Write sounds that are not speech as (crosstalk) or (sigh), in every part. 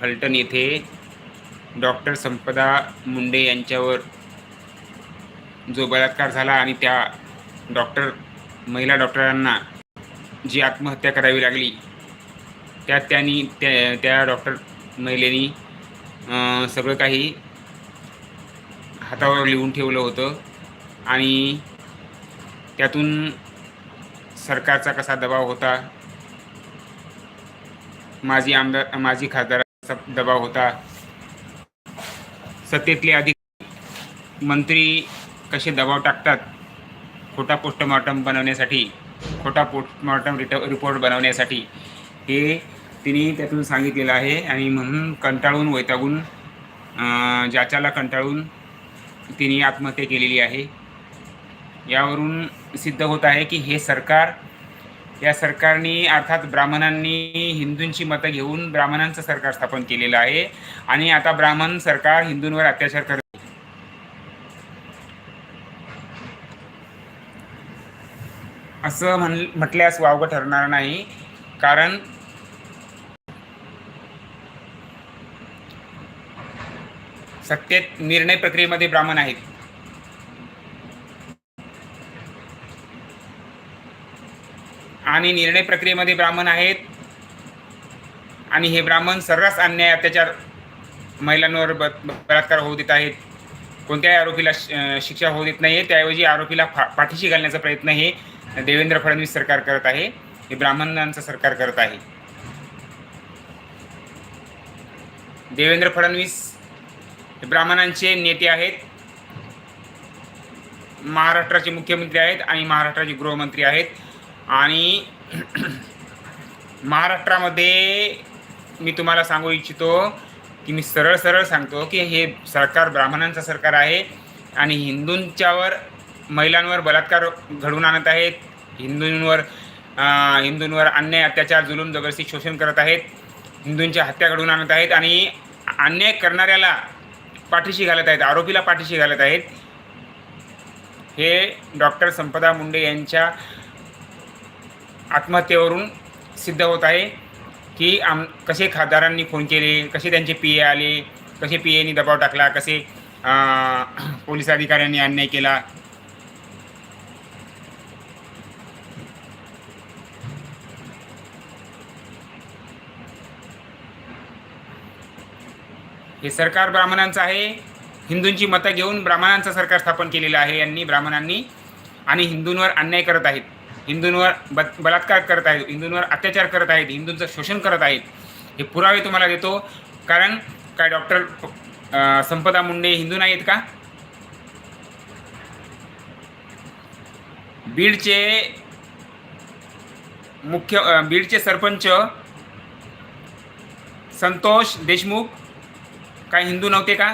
फलटण येथे डॉक्टर संपदा मुंडे यांच्यावर जो बलात्कार झाला आणि त्या डॉक्टर महिला डॉक्टरांना जी आत्महत्या करावी लागली त्यात त्यांनी त्या त्या डॉक्टर महिलेनी सगळं काही हातावर लिहून ठेवलं होतं आणि त्यातून सरकारचा कसा दबाव होता माजी आमदार माजी खासदार दबाव होता। सत्तेतले अधिक मंत्री कसे दबाव टाकतात? खोटा पोस्टमॉर्टम बनवण्यासाठी खोटा पोस्टमॉर्टम रिट रिपोर्ट बनवण्यासाठी हे तिने त्यातून सांगितलेलं आहे आणि म्हणून कंटाळून वैतागून ज्याच्याला कंटाळून तिने आत्महत्या केलेली आहे. यावरून सिद्ध होत आहे की हे सरकार या सरकारने अर्थात ब्राह्मणांनी हिंदूंची मतं घेऊन ब्राह्मणांचं सरकार स्थापन केलेलं आहे. आणि आता ब्राह्मण सरकार हिंदूंवर अत्याचार करत असं म्हण म्हटल्यास वावगं ठरणार नाही. कारण सत्तेत निर्णय प्रक्रियेमध्ये ब्राह्मण आहेत. आणि निर्णय प्रक्रियेमध्ये ब्राह्मण आहेत. आणि हे ब्राह्मण सर्रास अन्याय अत्याचार महिलांवर ब बलात्कार होऊ देत आहेत. कोणत्याही आरोपीला श- शिक्षा होऊ देत नाही आहे त्याऐवजी आरोपीला फा पाठीशी घालण्याचा प्रयत्न हे देवेंद्र फडणवीस सरकार करत आहे. हे ब्राह्मणांचं सरकार करत आहे. देवेंद्र फडणवीस हे ब्राह्मणांचे नेते आहेत. महाराष्ट्राचे मुख्यमंत्री आहेत आणि महाराष्ट्राचे गृहमंत्री आहेत. आणि महाराष्ट्रामध्ये मी तुम्हाला सांगू इच्छितो की मी सरळ सरळ सांगतो की हे सरकार ब्राह्मणांचं सरकार आहे आणि हिंदूंच्यावर महिलांवर बलात्कार घडवून आणत आहेत. हिंदूंवर हिंदूंवर अन्याय अत्याचार जुलूम जबरदस्ती शोषण करत आहेत. हिंदूंच्या हत्या घडवून आणत आहेत आणि अन्याय करणाऱ्याला पाठीशी घालत आहेत आरोपीला पाठीशी घालत आहेत. हे डॉक्टर संपदा मुंडे यांच्या आत्महत्येवरून सिद्ध होत आहे की आम कसे खासदारांनी फोन केले कसे त्यांचे पी ए आले कसे पी एनी दबाव टाकला कसे पोलीस अधिकाऱ्यांनी अन्याय केला. हे सरकार ब्राह्मणांचं आहे. हिंदूंची मतं घेऊन ब्राह्मणांचं सरकार स्थापन केलेलं आहे यांनी ब्राह्मणांनी आणि हिंदूंवर अन्याय करत आहेत. हिंदूंवर ब बलात्कार करत आहेत हिंदूंवर अत्याचार करत आहेत हिंदूंचं शोषण करत आहेत हे पुरावे तुम्हाला देतो. कारण काय डॉक्टर संपदा मुंडे हिंदू नाहीत का? बीडचे मुख्य बीडचे सरपंच संतोष देशमुख काय हिंदू नव्हते का?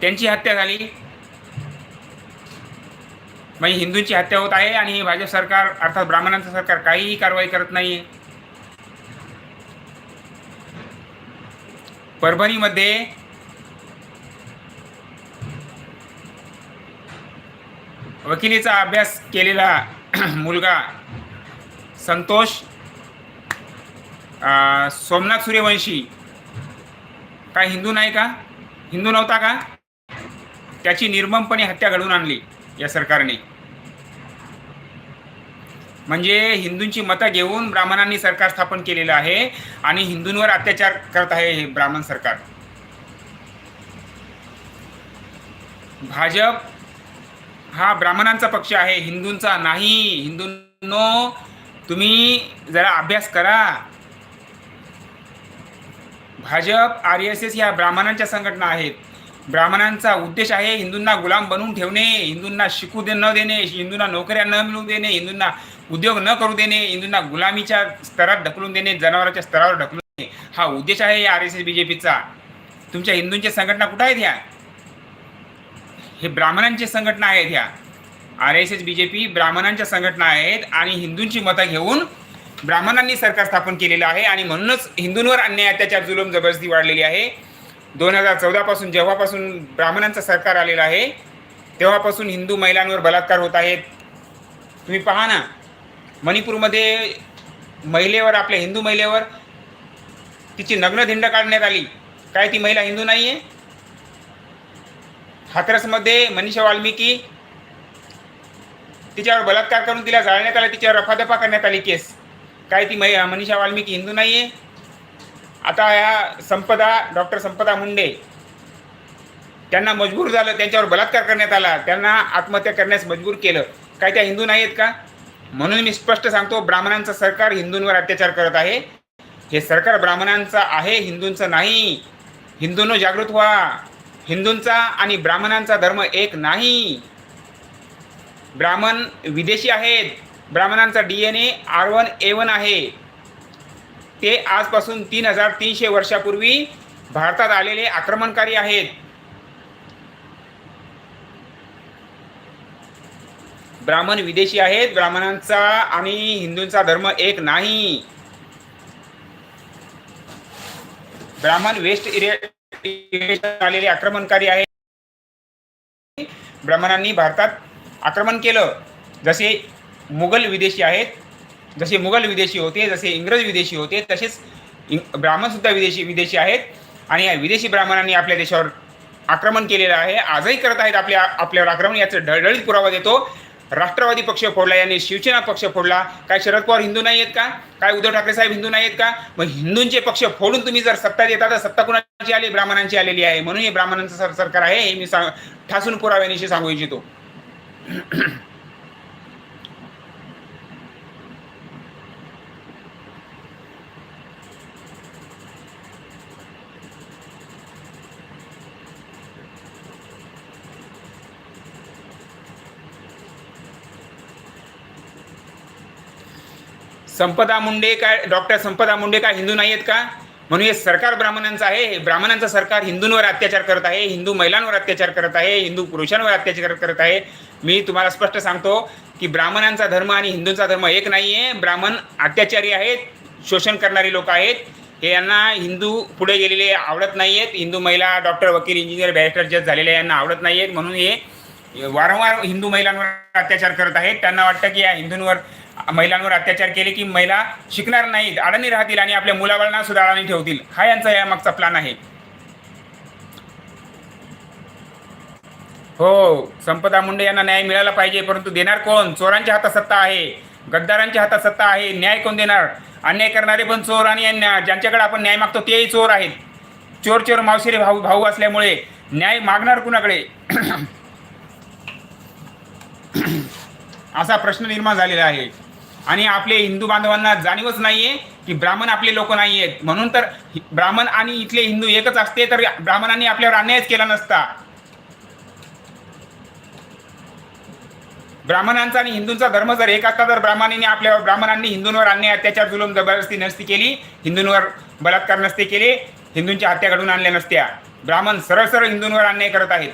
त्यांची हत्या झाली. म्हणजे हिंदूंची हत्या होत आहे आणि भाजप सरकार अर्थात ब्राह्मणांचं सरकार काहीही कारवाई करत नाही. परभणीमध्ये वकिलीचा अभ्यास केलेला (clears throat) मुलगा संतोष सोमनाथ सूर्यवंशी. काय हिंदू नाही का? हिंदू नव्हता का? त्याची निर्ममपणे हत्या घडवून आणली. या सरकारने. म्हणजे हिंदूंची मतं घेऊन ब्राह्मणांनी सरकार स्थापन केलेलं आहे आणि हिंदूंवर अत्याचार करत आहे हे ब्राह्मण सरकार. भाजप हा ब्राह्मणांचा पक्ष आहे हिंदूंचा नाही. हिंदूंनो तुम्ही जरा अभ्यास करा. भाजप आर एस एस ह्या ब्राह्मणांच्या संघटना आहेत. ब्राह्मणांचा उद्देश आहे हिंदूंना गुलाम बनवून ठेवणे हिंदूंना शिकू दे न देणे हिंदूंना नोकऱ्या न मिळू देणे हिंदूंना उद्योग न करू देणे हिंदूंना गुलामीच्या स्तरात ढकलून देणे जनावरांच्या स्तरावर ढकलून देणे. हा उद्देश आहे R S S B J पीचा तुमच्या हिंदूंच्या संघटना कुठं आहेत ह्या? हे ब्राह्मणांची संघटना आहेत ह्या. R S S B J P ब्राह्मणांच्या संघटना आहेत आणि हिंदूंची मतं घेऊन ब्राह्मणांनी सरकार स्थापन केलेलं आहे आणि म्हणूनच हिंदूंवर अन्याय अत्याचार जुलूम जबरदस्ती वाढलेली आहे. दोन हजार चौदापासून जेव्हापासून ब्राह्मणांचं सरकार आलेलं आहे तेव्हापासून हिंदू महिलांवर बलात्कार होत आहेत. तुम्ही पहा ना मणिपूरमध्ये महिलेवर आपल्या हिंदू महिलेवर तिची नग्नधिंड काढण्यात आली. काय ती महिला हिंदू नाही आहे हाथरसमध्ये मनीषा वाल्मिकी तिच्यावर बलात्कार करून तिला जाळण्यात आला तिच्यावर रफादफा करण्यात आली केस. काय ती मै मनीषा वाल्मिकी हिंदू नाही आहे आता ह्या संपदा डॉक्टर संपदा मुंडे त्यांना मजबूर झालं त्यांच्यावर बलात्कार करण्यात आला त्यांना आत्महत्या करण्यास मजबूर केलं. काय त्या हिंदू नाही आहेत का? म्हणून मी स्पष्ट सांगतो ब्राह्मणांचं सरकार हिंदूंवर अत्याचार करत आहे. हे सरकार ब्राह्मणांचं आहे हिंदूंचं नाही. हिंदूंनो जागृत व्हा. हिंदूंचा आणि ब्राह्मणांचा धर्म एक नाही. ब्राह्मण विदेशी आहेत. ब्राह्मणांचा D N A R one A one आहे. ते आजपासून तीन हजार तीनशे वर्षापूर्वी भारतात आलेले आक्रमणकारी आहेत. ब्राह्मण विदेशी आहेत. ब्राह्मणांचा आणि हिंदूंचा धर्म एक नाही. ब्राह्मण वेस्ट आलेले आक्रमणकारी आहेत. ब्राह्मणांनी भारतात आक्रमण केलं. जसे मुघल विदेशी आहेत जसे मुघल विदेशी होते जसे इंग्रज विदेशी होते तसेच ब्राह्मणसुद्धा विदेशी विदेशी आहेत. आणि या विदेशी ब्राह्मणांनी आपल्या देशावर आक्रमण केलेलं आहे. आजही करत आहेत आपल्या आपल्यावर आक्रमण. याचं ढळढळीत पुरावा देतो. राष्ट्रवादी पक्ष फोडला यांनी शिवसेना पक्ष फोडला. काय शरद पवार हिंदू नाही आहेत का? काय उद्धव ठाकरे साहेब हिंदू नाही आहेत का? मग हिंदूंचे पक्ष फोडून तुम्ही जर सत्ता देता तर सत्ता कुणाची आली? ब्राह्मणांची आलेली आहे. म्हणून हे ब्राह्मणांचं सर सरकार आहे हे मी सांग ठासून पुराव्यानिशी सांगू इच्छितो. संपदा मुंडे काय डॉक्टर संपदा मुंडे काय हिंदू नाही आहेत का? म्हणून हे सरकार ब्राह्मणांचं आहे. हे ब्राह्मणांचं सरकार हिंदूंवर अत्याचार करत आहे हिंदू महिलांवर अत्याचार करत आहे हिंदू पुरुषांवर अत्याचार करत आहे. मी तुम्हाला स्पष्ट सांगतो की ब्राह्मणांचा धर्म आणि हिंदूंचा धर्म एक नाही आहे ब्राह्मण अत्याचारी आहेत शोषण करणारी लोक आहेत. हे यांना हिंदू पुढे गेलेले आवडत नाही आहेत हिंदू महिला डॉक्टर वकील इंजिनियर बॅरिस्टर जज झालेले यांना आवडत नाही आहेत म्हणून हे वारंवार हिंदू महिलांवर अत्याचार करत आहेत. त्यांना वाटतं की या हिंदूंवर महिलांवर अत्याचार केले की महिला शिकणार नाहीत अडाणी राहतील आणि आपल्या मुलाबाळांना सुद्धा अडाणी ठेवतील. हा यांचा या मागचा प्लॅन आहे. हो संपदा मुंडे यांना न्याय मिळाला पाहिजे परंतु देणार कोण? चोरांच्या हातात सत्ता आहे. गद्दारांच्या हातात सत्ता आहे. न्याय कोण देणार? अन्याय करणारे पण चोर आणि अन्या- ज्यांच्याकडे आपण न्याय मागतो तेही चोर आहेत. चोर चोर मावशिरे भाऊ भाऊ असल्यामुळे न्याय मागणार कुणाकडे? असा प्रश्न निर्माण झालेला आहे. आणि आपले हिंदू बांधवांना जाणीवच नाही आहे की ब्राह्मण आपले लोक नाही आहेत म्हणून तर ब्राह्मण आणि इथले हिंदू एकच असते तर ब्राह्मणांनी आपल्यावर अन्यायच केला नसता. ब्राह्मणांचा आणि हिंदूंचा धर्म जर एक असता तर ब्राह्मणांनी आपल्या ब्राह्मणांनी हिंदूंवर अन्याय अत्याचार जुलूम जबरदस्ती नसती केली. हिंदूंवर बलात्कार नसते केले. हिंदूंच्या हत्या घडून आणल्या नसत्या. ब्राह्मण सरळ सरळ हिंदूंवर अन्याय करत आहेत.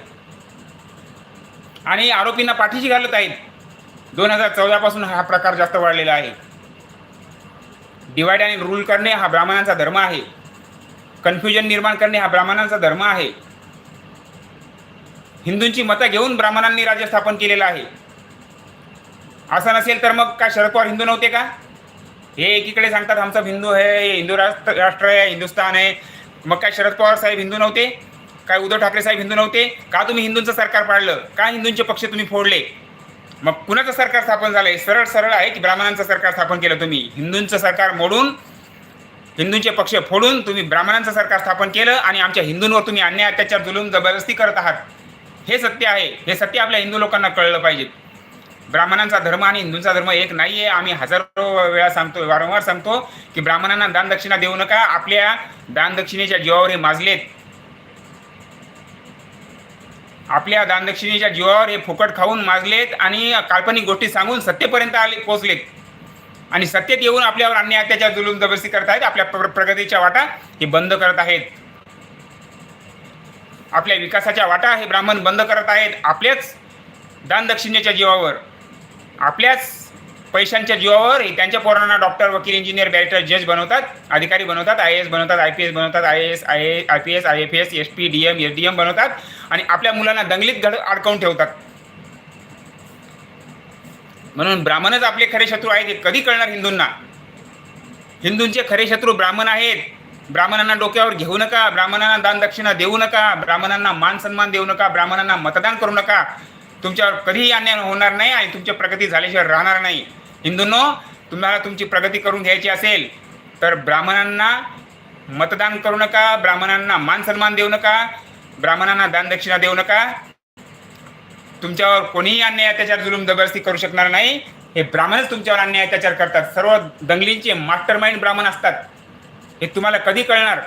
आणि आरोपींना पाठीशी घालत आहेत. दोन हजार चौदापासून हा प्रकार जास्त वाढलेला आहे. डिवाइड आणि रूल करणे हा ब्राह्मणांचा धर्म आहे. कन्फ्युजन निर्माण करणे हा ब्राह्मणांचा धर्म आहे. हिंदूंची मतं घेऊन ब्राह्मणांनी राज्य स्थापन केलेलं आहे. असं नसेल तर मग काय शरद पवार हिंदू नव्हते का? हे एकीकडे सांगतात आमचं हिंदू आहे हे हिंदू राष्ट्र राष्ट्र आहे हिंदुस्थान आहे. मग काय शरद पवार साहेब हिंदू नव्हते? काय उद्धव ठाकरे साहेब हिंदू नव्हते? का तुम्ही हिंदूंचं सरकार पाडलं? का हिंदूंचे पक्ष तुम्ही फोडले? मग कुणाचं सरकार स्थापन झालंय? सरळ सरळ आहे की ब्राह्मणांचं सरकार स्थापन केलं तुम्ही? हिंदूंचं सरकार मोडून हिंदूंचे पक्ष फोडून तुम्ही ब्राह्मणांचं सरकार स्थापन केलं आणि आमच्या हिंदूंवर तुम्ही अन्याय अत्याचार जुलूम जबरदस्ती करत आहात. हे सत्य आहे. हे सत्य आपल्या हिंदू लोकांना कळलं पाहिजे. ब्राह्मणांचा धर्म आणि हिंदूंचा धर्म एक नाही आहे आम्ही हजारो वेळा सांगतो वारंवार सांगतो की ब्राह्मणांना दानदक्षिणा देऊ नका. आपल्या दानदक्षिणेच्या जीवावर हे माजलेत. आपल्या दानदक्षिणेच्या जीवावर हे फुकट खाऊन माजलेत आणि काल्पनिक गोष्टी सांगून सत्तेपर्यंत आले पोचलेत. आणि सत्तेत येऊन आपल्यावर अन्याय अत्याचार जुलूम जबरदस्ती करत आहेत आपल्या प्र- प्रगतीच्या वाटा हे बंद करत आहेत. आपल्या विकासाच्या वाटा हे ब्राह्मण बंद करत आहेत आपल्याच दानदक्षिणेच्या जीवावर. आपल्याच पैशांच्या जीवावर त्यांच्या पोरांना डॉक्टर वकील इंजिनियर बॅरिस्टर जज बनवतात अधिकारी बनवतात आय एस बनवतात आय पी एस बनवतात I S I A I P S I F S S P D M S D M बनवतात आणि आपल्या मुलांना दंगलीत घड अडकवून ठेवतात. म्हणून ब्राह्मणच आपले खरे शत्रू आहेत हे कधी कळणार हिंदूंना? हिंदूंचे खरे शत्रू ब्राह्मण आहेत. ब्राह्मणांना डोक्यावर घेऊ नका ब्राह्मणांना दान दक्षिणा देऊ नका ब्राह्मणांना मान सन्मान देऊ नका ब्राह्मणांना मतदान करू नका. तुमच्यावर कधीही अन्याय होणार नाही आणि तुमच्या प्रगती झाल्याशिवाय राहणार नाही. हिंदूंनो तुम्हाला तुमची प्रगती करून घ्यायची असेल तर ब्राह्मणांना मतदान करू नका ब्राह्मणांना मान सन्मान देऊ नका ब्राह्मणांना दानदक्षिणा देऊ नका. तुमच्यावर कोणीही अन्याय अत्याचार जुलूम जबरदस्ती करू शकणार नाही. हे ब्राह्मणच तुमच्यावर अन्याय अत्याचार करतात. सर्व दंगलींचे मास्टर माइंड ब्राह्मण असतात. हे तुम्हाला कधी कळणार?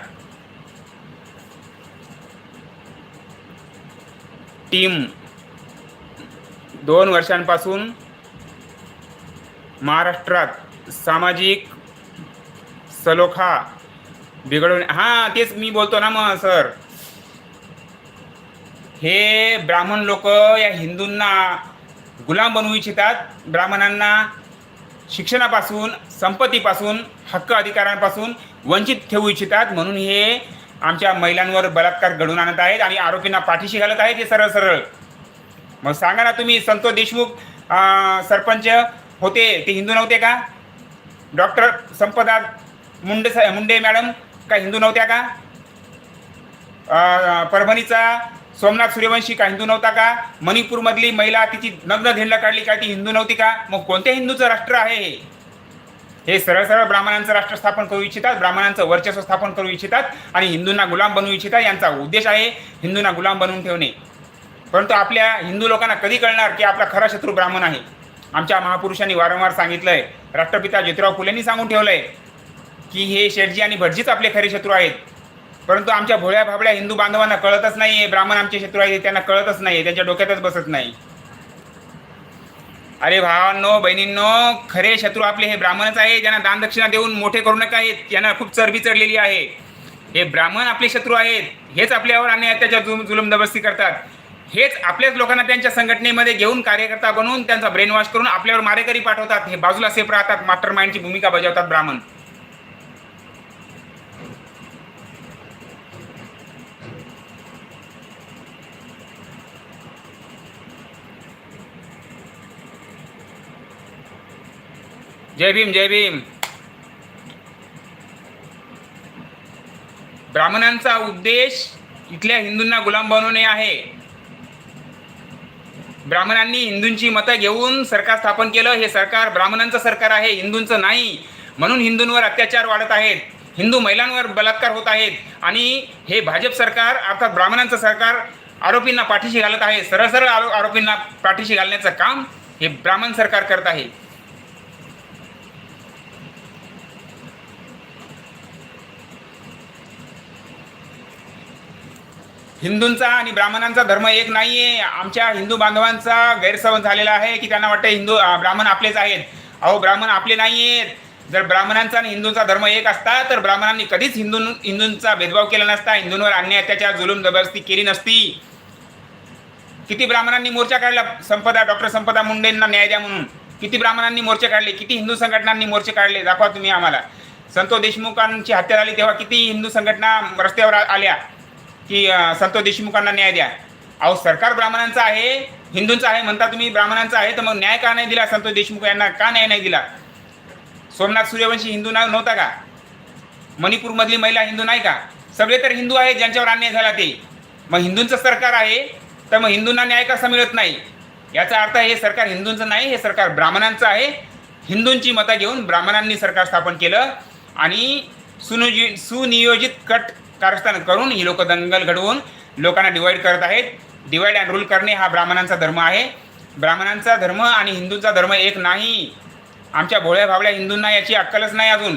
टीम दोन वर्षांपासून महाराष्ट्रात सामाजिक सलोखा बिघडवणे हां तेच मी बोलतो ना मग सर. हे ब्राह्मण लोक या हिंदूंना गुलाम बनवू इच्छितात. ब्राह्मणांना शिक्षणापासून संपत्तीपासून हक्क अधिकारांपासून वंचित ठेवू इच्छितात. म्हणून हे आमच्या महिलांवर बलात्कार घडून आणत आहेत आणि आरोपींना पाठीशी घालत आहेत हे सरळ सरळ मग सांगा ना तुम्ही संतोष देशमुख सरपंच होते ते हिंदू नव्हते का? डॉक्टर संपदा मुंडे सा- मुंडे मॅडम का हिंदू नव्हत्या का? परभणीचा सोमनाथ सूर्यवंशी का हिंदू नव्हता का? मणिपूरमधली महिला तिची नग्न धिंड काढली का ती हिंदू नव्हती का? मग कोणत्या हिंदूचं राष्ट्र आहे हे? हे सरळ सरळ ब्राह्मणांचं राष्ट्र स्थापन करू इच्छितात ब्राह्मणांचं वर्चस्व स्थापन करू इच्छितात आणि हिंदूंना गुलाम बनवू इच्छितात यांचा उद्देश आहे हिंदूंना गुलाम बनवून ठेवणे. परंतु आपल्या हिंदू लोकांना कधी कळणार की आपला खरा शत्रू ब्राह्मण आहे? आमच्या महापुरुषांनी वारंवार सांगितलंय. राष्ट्रपिता ज्योतिराव फुलेंनी सांगून ठेवलंय की हे शेठजी आणि भटजीच आपले खरे शत्रू आहेत. परंतु आमच्या भोळ्या भाबड्या हिंदू बांधवांना कळतच नाही आहे ब्राह्मण आमचे शत्रू आहेत त्यांना कळतच नाही त्यांच्या डोक्यातच बसत नाही. अरे भावांनो बहिणींनो खरे शत्रू आपले हे ब्राह्मणच आहे ज्यांना दानदक्षिणा देऊन मोठे करू नका आहेत यांना खूप चरबी चढलेली आहे. हे ब्राह्मण आपले शत्रू आहेत हेच आपल्यावर अन्याय त्याच्या जुलम जुलम दबस्ती करतात. हेच आपल्याच लोकांना त्यांच्या संघटनेमध्ये घेऊन कार्यकर्ता बनवून त्यांचा ब्रेन वॉश करून आपल्यावर मारेकरी पाठवतात. हे बाजूला सेफ राहतात मास्टर माइंडची भूमिका बजावतात ब्राह्मण. जय भीम जय भीम. ब्राह्मणांचा उद्देश इथल्या हिंदूंना गुलाम बनवणे आहे. ब्राह्मणांनी हिंदूंची मतं घेऊन सरकार स्थापन केलं. हे सरकार ब्राह्मणांचं सरकार आहे हिंदूंचं नाही. म्हणून हिंदूंवर अत्याचार वाढत आहेत. हिंदू महिलांवर बलात्कार होत आहेत. आणि हे भाजप सरकार अर्थात ब्राह्मणांचं सरकार आरोपींना पाठीशी घालत आहे. सरळ सरळ आरो आरोपींना पाठीशी घालण्याचं काम हे ब्राह्मण सरकार करत आहे. हिंदूंचा आणि ब्राह्मणांचा धर्म एक नाहीये. आमच्या हिंदू बांधवांचा गैरसमज झालेला आहे की त्यांना वाटतं हिंदू ब्राह्मण आपलेच आहेत. अहो ब्राह्मण आपले नाही आहेत जर ब्राह्मणांचा आणि हिंदूंचा धर्म एक असता तर ब्राह्मणांनी कधीच हिंदू हिंदूंचा भेदभाव केला नसता हिंदूंवर अन्याय अत्याचार जुलूम जबरदस्ती केली नसती. किती ब्राह्मणांनी मोर्चा काढला? संपदा डॉक्टर संपदा मुंडेंना न्याय द्या म्हणून. किती ब्राह्मणांनी मोर्चे काढले? किती हिंदू संघटनांनी मोर्चे काढले? दाखवा तुम्ही आम्हाला. संतोष देशमुखांची हत्या झाली तेव्हा किती हिंदू संघटना रस्त्यावर आ- आल्या? की संतोष देशमुखांना न्याय द्या. अहो सरकार ब्राह्मणांचं आहे हिंदूंचं आहे म्हणता तुम्ही ब्राह्मणांचं आहे तर मग न्याय का नाही दिला? संतोष देशमुख यांना का न्याय नाही दिला? सोमनाथ सूर्यवंशी हिंदू ना नव्हता का? मणिपूरमधली महिला हिंदू नाही का? सगळे तर हिंदू आहेत ज्यांच्यावर अन्याय झाला ते. मग हिंदूंचं सरकार आहे तर मग हिंदूंना न्याय कसा मिळत नाही? याचा अर्थ हे सरकार हिंदूंचं नाही हे सरकार ब्राह्मणांचं आहे. हिंदूंची मतं घेऊन ब्राह्मणांनी सरकार स्थापन केलं आणि सुनियोजित कट कारस्थान करून ही लोक दंगल घडवून लोकांना डिवाईड करत आहेत. डिवाईड अँड रूल करणे हा ब्राह्मणांचा धर्म आहे. ब्राह्मणांचा धर्म आणि हिंदूंचा धर्म एक नाही. आमच्या भोळ्या भावळ्या हिंदूंना याची अक्कलच नाही अजून.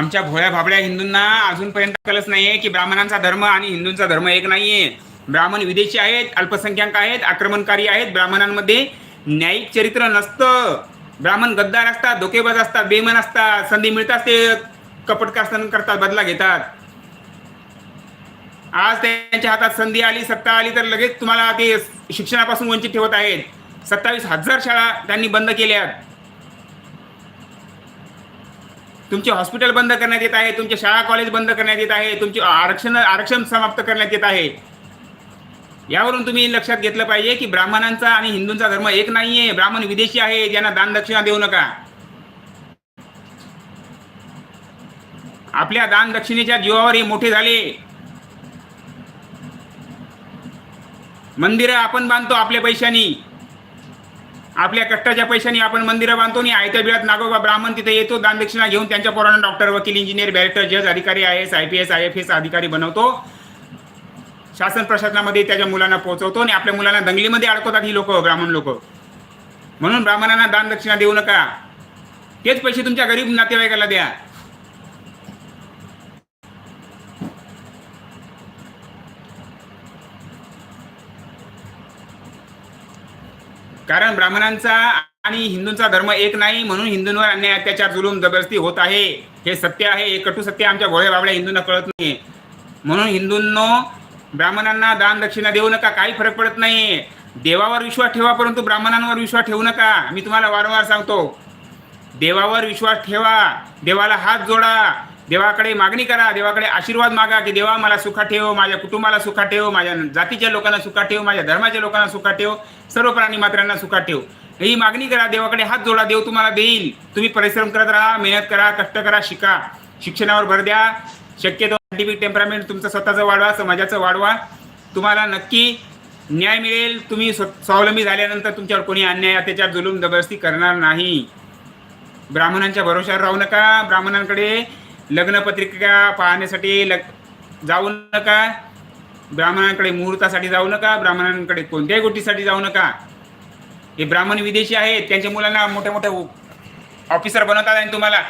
आमच्या भोळ्या भाबड्या हिंदूंना अजूनपर्यंत कळच नाहीये की ब्राह्मणांचा धर्म आणि हिंदूंचा धर्म एक नाहीये. ब्राह्मण विदेशी आहेत अल्पसंख्याक आहेत आक्रमणकारी आहेत ब्राह्मणांमध्ये न्यायिक चरित्र नसतं. ब्राह्मण गद्दार असतात धोकेबाज असतात बेमन असतात संधी मिळतात ते कपटकासन करतात बदला घेतात. आज त्यांच्या हातात संधी आली सत्ता आली तर लगेच तुम्हाला ते शिक्षणापासून वंचित ठेवत आहेत. सत्तावीस हजार शाळा त्यांनी बंद केल्यात. तुमचे हॉस्पिटल बंद करण्यात येत आहे तुमचे शाळा कॉलेज बंद करण्यात येत आहे तुमचे आरक्षण आरक्षण समाप्त करण्यात येत आहे. यावरून तुम्ही लक्षात घेतलं पाहिजे की ब्राह्मणांचा आणि हिंदूंचा धर्म एक नाहीये. ब्राह्मण विदेशी आहे ज्यांना दान दक्षिणा देऊ नका. आपल्या दान दक्षिणेच्या जीवावर हे मोठे झाले. मंदिरं आपण बांधतो आपल्या पैशानी. आपल्या कष्टाच्या पैशाने आपण मंदिरं बांधतो आणि आयत्या बिळात नागोबा ब्राह्मण तिथे येतो दानदक्षिणा घेऊन त्यांच्या पोरांना डॉक्टर वकील इंजिनियर बॅरिस्टर जज अधिकारी I S I P S I F S अधिकारी बनवतो. शासन प्रशासनामध्ये त्याच्या मुलांना पोहोचवतो आणि आपल्या मुलांना दंगलीमध्ये अडकवतात ही लोक ब्राह्मण लोक. म्हणून ब्राह्मणांना दानदक्षिणा देऊ नका. तेच पैसे तुमच्या गरीब नातेवाईकाला द्या. कारण ब्राह्मणांचा आणि हिंदूंचा धर्म एक नाही म्हणून हिंदूंवर अन्याय अत्याचार जुलूम जबरदस्ती होत आहे. हे सत्य आहे हे कटू सत्य आमच्या गोळ्या बाबड्या हिंदूंना कळत नाही म्हणून हिंदूंनो ब्राह्मणांना दान दक्षिणा देऊ नका काही फरक पडत नाही देवावर विश्वास ठेवा परंतु ब्राह्मणांवर विश्वास ठेवू नका. मी तुम्हाला वारंवार सांगतो देवावर विश्वास ठेवा देवाला हात जोडा. देवाकडे मागणी करा देवाकडे आशीर्वाद मागा की देवा मला सुखा ठेव माझ्या कुटुंबाला सुखा ठेव माझ्या जातीच्या लोकांना सुखा ठेव माझ्या धर्माच्या लोकांना सुखा ठेव सर्व प्राणी मात्रांना सुखा ठेव. ही मागणी करा देवाकडे हात जोडा देव तुम्हाला देईल. तुम्ही परिश्रम करत राहा मेहनत करा कष्ट करा शिका. शिक्षणावर भर द्या. शक्यतो सायंटिफिक टेम्परामेंट तुमचं स्वतःचं वाढवा समाजाचं वाढवा. तुम्हाला नक्की न्याय मिळेल. तुम्ही स्व स्वावलंबी झाल्यानंतर तुमच्यावर कोणी अन्याय अत्याचार जुलूम जबरदस्ती करणार नाही. ब्राह्मणांच्या भरोश्यावर राहू नका. ब्राह्मणांकडे लग्नपत्रिका पाहण्यासाठी लग जाऊ नका. ब्राह्मणांकडे मुहूर्तासाठी जाऊ नका. ब्राह्मणांकडे कोणत्याही गोष्टीसाठी जाऊ नका. हे ब्राह्मण विदेशी आहेत. त्यांच्या मुलांना मोठे मोठे ऑफिसर बनवतात आणि तुम्हाला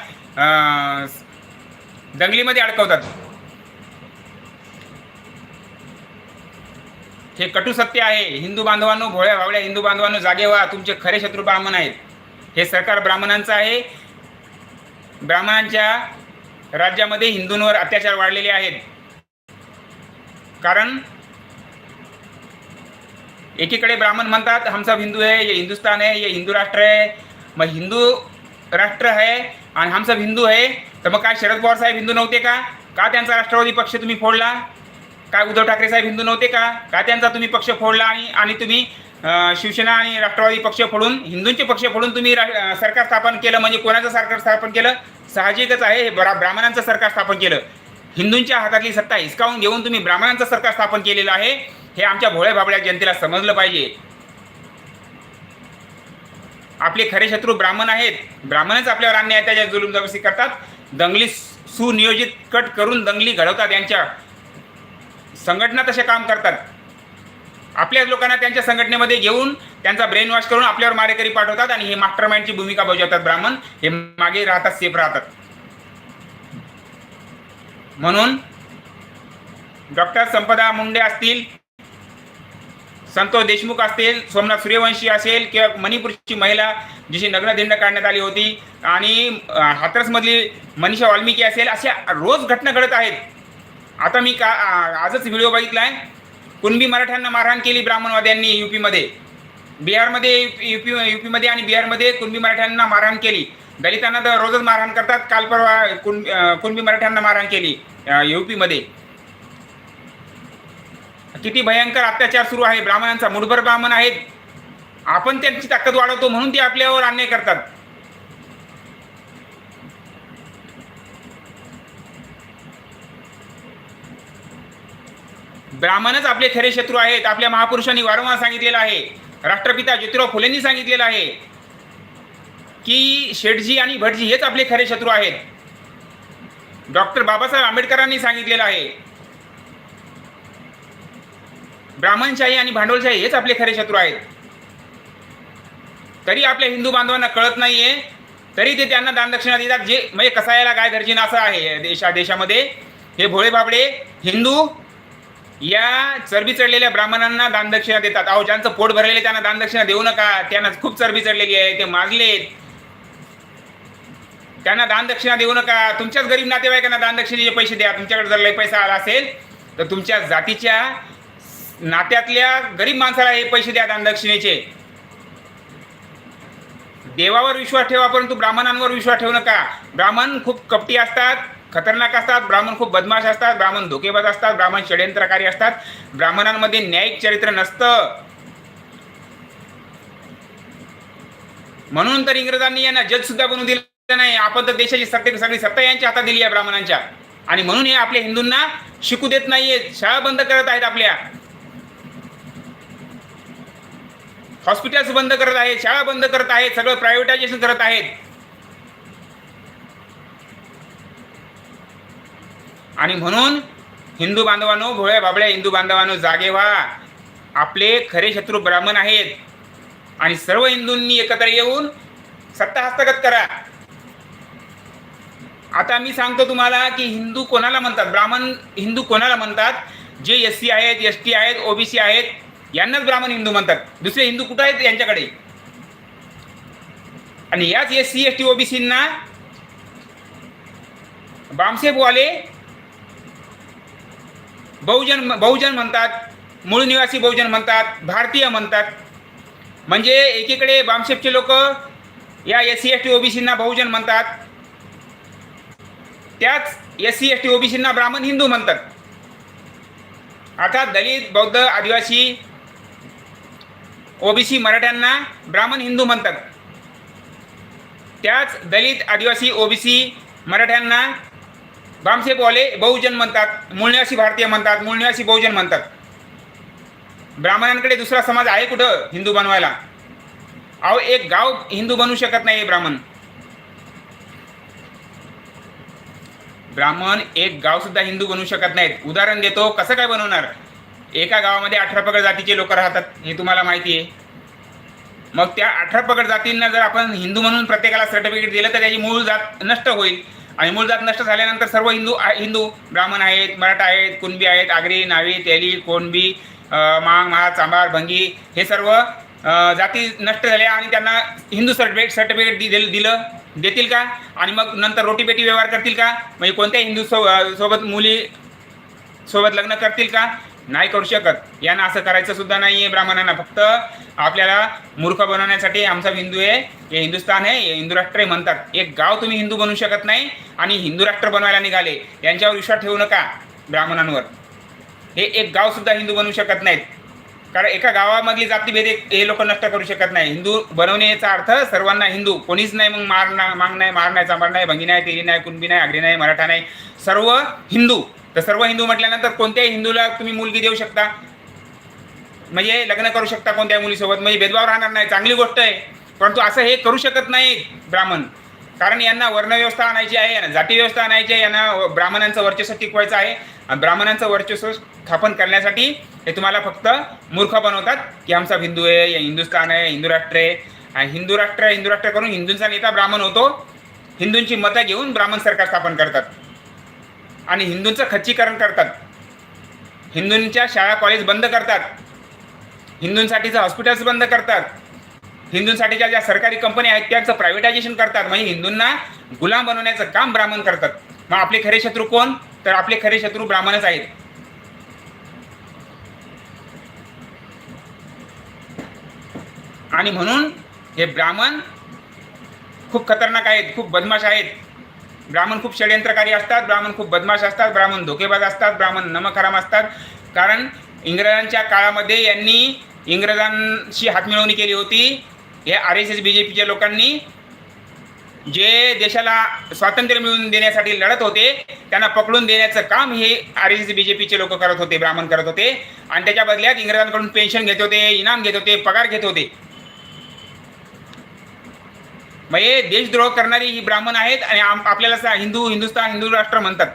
दंगलीमध्ये अडकवतात. हे कटू सत्य आहे. हिंदू बांधवांनो भोळ्या भावळ्या हिंदू बांधवांनो जागे व्हा. तुमचे खरे शत्रू ब्राह्मण आहेत. हे सरकार ब्राह्मणांचं आहे. ब्राह्मणांच्या राज्यामध्ये हिंदूंवर अत्याचार वाढलेले आहेत. कारण एकीकडे ब्राह्मण म्हणतात हम सब हिंदू है ये हिंदुस्तान है ये हिंदू राष्ट्र है. मग हिंदू राष्ट्र है आणि हम सब हिंदू है तर मग काय शरद पवार साहेब हिंदू नव्हते का? का त्यांचा राष्ट्रवादी पक्ष तुम्ही फोडला? काय उद्धव ठाकरे साहेब हिंदू नव्हते का? का त्यांचा तुम्ही पक्ष फोडला आणि आणि तुम्ही शिवसेना आणि राष्ट्रवादी पक्ष फोडून हिंदूंचे पक्ष फोडून तुम्ही रा- सरकार स्थापन केलं म्हणजे कोणाचं सरकार स्थापन केलं? साहजिकच आहे हे ब्राह्मणांचं सरकार स्थापन केलं. हिंदूंच्या हातातली सत्ता हिसकावून घेऊन तुम्ही ब्राह्मणांचं सरकार स्थापन केलेलं आहे हे आमच्या भोळ्या भाबड्या जनतेला समजलं पाहिजे. आपले खरे शत्रू ब्राह्मण आहेत. ब्राह्मणच आपल्यावर अन्याय त्याच्या जुलूम जबरदस्ती करतात. दंगली सुनियोजित कट करून दंगली घडवतात यांच्या. संघटना तसे काम करतात. आपल्याच लोकांना त्यांच्या संघटनेमध्ये घेऊन त्यांचा ब्रेन वॉश करून आपल्यावर मारेकरी पाठवतात आणि हे मास्टर माइंडची भूमिका बजावतात ब्राह्मण. हे मागे राहतात सेफ राहतात. म्हणून डॉक्टर संपदा मुंडे असतील संतोष देशमुख असतील सोमनाथ सूर्यवंशी असेल किंवा मणिपूरची महिला जिची नग्नधिंड काढण्यात आली होती आणि अं, हाथरसमधली मनीषा वाल्मिकी असेल अशा रोज घटना घडत आहेत. आता मी का आजच व्हिडिओ बघितला आहे कुणबी मराठ्यांना मारहाण केली ब्राह्मणवाद्यांनी युपीमध्ये. बिहारमध्ये युपी युपीमध्ये आणि बिहारमध्ये कुणबी मराठ्यांना मारहाण केली. दलितांना तर रोजच मारहाण करतात. काल परवा कुण कुणबी मराठ्यांना मारहाण केली युपीमध्ये. किती भयंकर अत्याचार सुरू आहे. ब्राह्मणांचा मुठभर ब्राह्मण आहेत. आपण त्यांची ताकद वाढवतो म्हणून ते आपल्यावर अन्याय करतात. ब्राह्मणच आपले खरे शत्रू आहेत. आपल्या महापुरुषांनी वारंवार सांगितलेलं आहे. राष्ट्रपिता ज्योतिराव फुलेंनी सांगितलेलं आहे की शेठजी आणि भटजी हेच आपले खरे शत्रू आहेत. डॉक्टर बाबासाहेब आंबेडकरांनी सांगितलेलं आहे. ब्राह्मणशाही आणि भांडवलशाही हेच आपले खरे शत्रू आहेत. तरी आपल्या हिंदू बांधवांना कळत नाहीये. तरी ते त्यांना दानदक्षिणा देतात. जे म्हणजे कसायला काय गरजेनं असं आहे देशा देशामध्ये. हे भोळे बाबडे हिंदू या चरबी चढलेल्या ब्राह्मणांना दानदक्षिणा देतात. अहो ज्यांचं पोट भरलेले त्यांना दानदक्षिणा देऊ नका. त्यांना खूप चरबी चढलेली आहे. ते मागलेत. त्यांना दानदक्षिणा देऊ नका. तुमच्याच गरीब नातेवाईकांना दानदक्षिणेचे पैसे द्या. तुमच्याकडे जर लय पैसा आला असेल तर तुमच्या जातीच्या नात्यातल्या गरीब माणसाला हे पैसे द्या दानदक्षिणेचे देवावर विश्वास ठेवा परंतु ब्राह्मणांवर विश्वास ठेवू नका. ब्राह्मण खूप कपटी असतात. खतरनाक असतात ब्राह्मण खूप बदमाश असतात ब्राह्मण धोकेबाज असतात ब्राह्मण षड्यंत्रकारी असतात. ब्राह्मणांमध्ये न्यायिक चरित्र नसतं. म्हणून तर इंग्रजांनी यांना जज सुद्धा बनवून दिलं नाही. आपण तर देशाची सत्ते सगळी सत्ता यांच्या हातात दिली आहे ब्राह्मणांच्या. आणि म्हणून हे आपल्या हिंदूंना शिकू देत नाहीयेत शाळा बंद करत आहेत आपल्या. हॉस्पिटल्स बंद करत आहेत शाळा बंद करत आहेत सगळं प्रायव्हेटायझेशन करत आहेत. आणि म्हणून हिंदू बांधवांनो भोळ्या बाबळ्या हिंदू बांधवांनो जागे व्हा आपले खरे शत्रू ब्राह्मण आहेत. आणि सर्व हिंदूंनी एकत्र येऊन सत्ता हस्तगत करा. आता मी सांगतो तुम्हाला की हिंदू कोणाला म्हणतात? ब्राह्मण हिंदू कोणाला म्हणतात? जे एस सी आहेत एस टी आहेत ओबीसी आहेत यांनाच ब्राह्मण हिंदू म्हणतात. दुसरे हिंदू कुठं आहेत यांच्याकडे? आणि याच एस सी एस टी ओबीसींना बामसेबवाले बहुजन बहुजन म्हणतात मूळ निवासी बहुजन म्हणतात भारतीय म्हणतात. म्हणजे एकीकडे बामशेपचे लोक या एस सी एस टी ओबीसींना बहुजन म्हणतात. त्याच एस सी एस टी ओबीसींना ब्राह्मण हिंदू म्हणतात. आता दलित बौद्ध आदिवासी ओबीसी मराठ्यांना ब्राह्मण हिंदू म्हणतात. त्याच दलित आदिवासी ओबीसी मराठ्यांना बामसेबवाले बहुजन म्हणतात मूळनिवासी भारतीय म्हणतात मूळनिवासी बहुजन म्हणतात. ब्राह्मणांकडे दुसरा समाज आहे कुठं? हिंदू बनवायला. अहो एक गाव हिंदू बनवू शकत नाही ब्राह्मण. ब्राह्मण एक गाव सुद्धा हिंदू बनवू शकत नाहीत. उदाहरण देतो कसं काय बनवणार? एका गावामध्ये अठरा पगड जातीचे लोक राहतात हे तुम्हाला माहिती आहे. मग त्या अठरा पगड जातींना जर आपण हिंदू म्हणून प्रत्येकाला सर्टिफिकेट दिलं तर त्याची मूळ जात नष्ट होईल. आणि मूळ जात नष्ट झाल्यानंतर सर्व हिंदू हिंदू ब्राह्मण आहेत मराठा आहेत कुणबी आहेत आगरी नावी तेली कोणबी मांग महा चांभार भंगी हे सर्व जाती नष्ट झाल्या आणि त्यांना हिंदू सर्टिफिकेट सर्टिफिकेट दिलं दिलं. देतील का? आणि मग नंतर रोटीपेटी व्यवहार करतील का? म्हणजे कोणत्या हिंदू सो सोबत मुली सोबत लग्न करतील का? नाही करू शकत. यांना असं करायचं सुद्धा नाही आहे ब्राह्मणांना. फक्त आपल्याला मूर्ख बनवण्यासाठी आमचा हिंदू आहे हे हिंदुस्थान आहे हे हिंदू राष्ट्र आहे म्हणतात. एक गाव तुम्ही हिंदू बनवू शकत नाही आणि हिंदू राष्ट्र बनवायला निघाले यांच्यावर विश्वास ठेवू नका ब्राह्मणांवर. हे एक गाव सुद्धा हिंदू बनवू शकत नाहीत. कारण एका गावामधली जातीभेद एक- हे लोक नष्ट करू शकत नाही. हिंदू बनवण्याचा अर्थ सर्वांना हिंदू. कोणीच नाही मग मार ना मांग नाही मार नाही नाही भंगी नाही तेरी नाही कुणबी नाही आगरी नाही मराठा नाही. सर्व हिंदू. तर सर्व हिंदू म्हटल्यानंतर कोणत्याही हिंदूला तुम्ही मुलगी देऊ शकता? म्हणजे लग्न करू शकता कोणत्याही मुलीसोबत. म्हणजे भेदभाव राहणार नाही. चांगली गोष्ट आहे. परंतु असं हे करू शकत नाही ब्राह्मण. कारण यांना वर्णव्यवस्था आणायची आहे यांना जाती व्यवस्था आणायची आहे. यांना ब्राह्मणांचं वर्चस्व टिकवायचं आहे. आणि ब्राह्मणांचं वर्चस्व स्थापन करण्यासाठी हे तुम्हाला फक्त मूर्ख बनवतात की आमचा हिंदू आहे या हिंदुस्थान आहे हिंदू राष्ट्र आहे. आणि हिंदू राष्ट्र हिंदू राष्ट्र करून हिंदूंचा नेता ब्राह्मण होतो. हिंदूंची मतं घेऊन ब्राह्मण सरकार स्थापन करतात. आणि हिंदूंचं खच्चीकरण करतात. हिंदूंच्या शाळा कॉलेज बंद करतात. हिंदूंसाठीचं हॉस्पिटल्स बंद करतात. हिंदूंसाठीच्या ज्या सरकारी कंपन्या आहेत त्यांचं प्रायव्हेटायझेशन करतात. म्हणजे हिंदूंना गुलाम बनवण्याचं काम ब्राह्मण करतात. मग आपले खरे शत्रू कोण? तर आपले खरे शत्रू ब्राह्मणच आहेत. आणि म्हणून हे ब्राह्मण खूप खतरनाक आहेत खूप बदमाश आहेत. ब्राह्मण खूप षड्यंत्रकारी असतात ब्राह्मण खूप बदमाश असतात ब्राह्मण धोकेबाज असतात ब्राह्मण नमखराम असतात. कारण इंग्रजांच्या काळामध्ये यांनी इंग्रजांशी हातमिळवणी केली होती. हे आर एस एस बी जे पीच्या लोकांनी जे देशाला स्वातंत्र्य मिळवून देण्यासाठी लढत होते त्यांना पकडून देण्याचं काम हे आर एस एस बी जे पीचे लोक करत होते ब्राह्मण करत होते. आणि त्याच्या बदल्यात इंग्रजांकडून पेन्शन घेत होते इनाम घेत होते पगार घेत होते. म्हणजे देशद्रोह करणारी ही ब्राह्मण आहेत आणि आम- आपल्याला हिंदू हिंदुस्थान हिंदू राष्ट्र म्हणतात.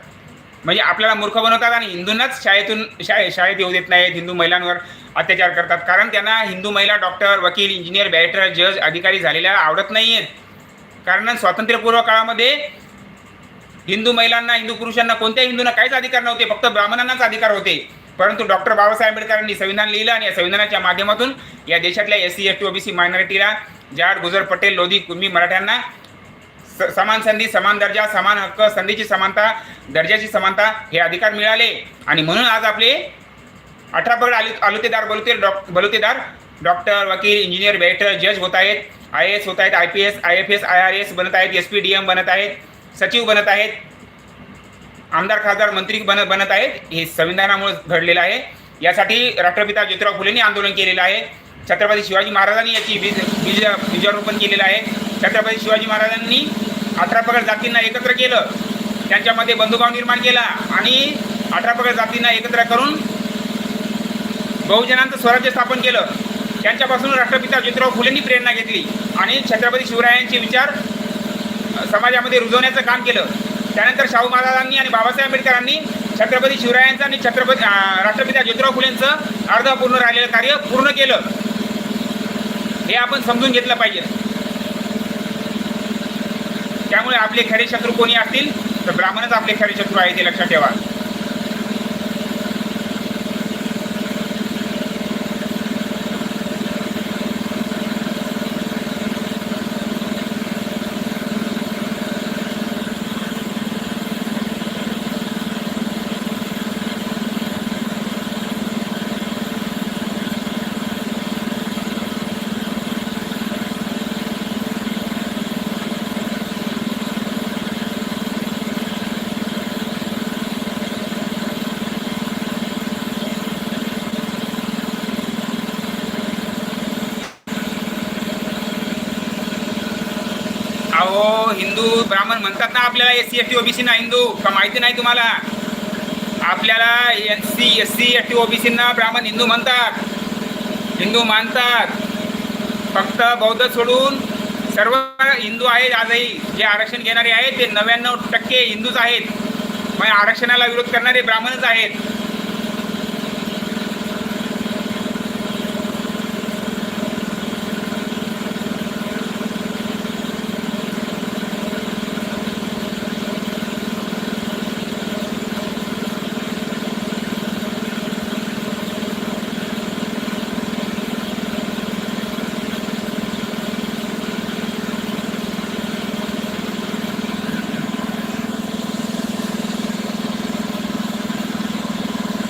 म्हणजे आपल्याला मूर्ख बनवतात आणि हिंदूंनाच शाळेतून शाळे शाळेत येऊ देत नाहीत हिंदू महिलांवर अत्याचार करतात. कारण त्यांना हिंदू महिला डॉक्टर वकील इंजिनियर बॅरिटर जज अधिकारी झालेल्या आवडत नाही आहेत कारण स्वातंत्र्यपूर्व काळामध्ये हिंदू महिलांना हिंदू पुरुषांना कोणत्याही हिंदूंना काहीच अधिकार नव्हते फक्त ब्राह्मणांनाच अधिकार होते. परंतु डॉक्टर बाबासाहेब आंबेडकरांनी संविधान लिहिलं आणि या संविधानाच्या माध्यमातून या देशातल्या S C S T OBC मायनॉरिटीला Jat गुजर पटेल लोधी कुणबी मराठ्यांना स- समान संधी समान दर्जा समान हक्क संधीची समानता दर्जाची समानता हे अधिकार मिळाले. आणि म्हणून आज आपले अठरा पगड आलु आलुतेदार बलुते डॉक बलुतेदार डॉक्टर वकील इंजिनियर बेटर जज होत आहेत आय एस होत आहेत I P S I F S I R S बनत आहेत एस पी डी एम बनत आहेत सचिव बनत आहेत आमदार खासदार मंत्री बन बनत आहेत हे संविधानामुळे घडलेलं आहे. यासाठी राष्ट्रपिता ज्योतिराव फुलेंनी आंदोलन केलेलं आहे. छत्रपती शिवाजी महाराजांनी याची बीज बीज बीजारोपण केलेलं आहे. छत्रपती शिवाजी महाराजांनी अठरा पगड जातींना एकत्र केलं. त्यांच्यामध्ये बंधुभाव निर्माण केला आणि अठरा पगड जातींना एकत्र करून बहुजनांचं स्वराज्य स्थापन केलं. त्यांच्यापासून राष्ट्रपिता ज्योतिराव फुलेंनी प्रेरणा घेतली आणि छत्रपती शिवरायांचे विचार समाजामध्ये रुजवण्याचं काम केलं. त्यानंतर शाहू महाराजांनी आणि बाबासाहेब आंबेडकरांनी छत्रपती शिवरायांचं आणि छत्रपती राष्ट्रपिता ज्योतिराव फुलेंचं अर्धपूर्ण राहिलेलं कार्य पूर्ण केलं. हे आपण समजून घेतलं पाहिजे. त्यामुळे आपले खरे शत्रू कोणी असतील? तर ब्राह्मणच आपले खरे शत्रू आहे ते लक्षात ठेवा अहो हिंदू ब्राह्मण म्हणतात ना आपल्याला एस सी एस टी ओबीसींना हिंदू का माहिती नाही तुम्हाला? आपल्याला N C S C S T ओबीसींना ब्राह्मण हिंदू म्हणतात. हिंदू मानतात. फक्त बौद्ध सोडून सर्व हिंदू आहेत आजही. जे आरक्षण घेणारे आहेत ते नव्याण्णव टक्के हिंदूच आहेत. मग आरक्षणाला विरोध करणारे ब्राह्मणच आहेत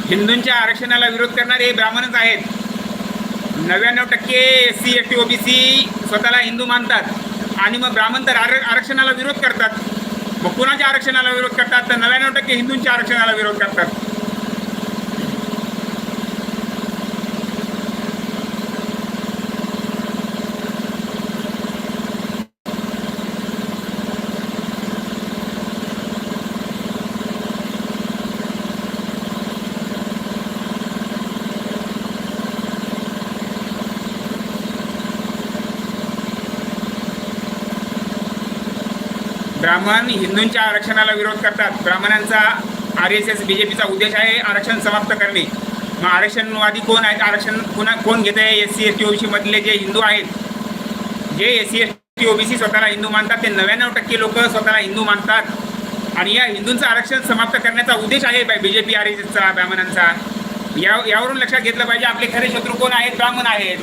हिंदूंच्या आरक्षणाला विरोध करणारे हे ब्राह्मणच आहेत. नव्याण्णव टक्के S C S T OBC स्वतःला हिंदू मानतात. आणि मग ब्राह्मण तर आर आरक्षणाला विरोध करतात. मग कुणाच्या आरक्षणाला विरोध करतात? तर नव्याण्णव टक्के हिंदूंच्या आरक्षणाला विरोध करतात. ब्राह्मण हिंदूंच्या आरक्षणाला विरोध करतात. ब्राह्मणांचा R S S B J पीचा उद्देश आहे आरक्षण समाप्त करणे. मग आरक्षणवादी कोण आहेत? आरक्षण कोणा कोण घेत आहे S C S T OBC मधले जे हिंदू आहेत जे S C S T OBC स्वतःला हिंदू मानतात ते नव्याण्णव टक्के लोक स्वतःला हिंदू मानतात. आणि या हिंदूंचं आरक्षण समाप्त करण्याचा उद्देश आहे B J P R S एसचा ब्राह्मणांचा. या यावरून लक्षात घेतलं पाहिजे आपले खरे शत्रू कोण आहेत? ब्राह्मण आहेत.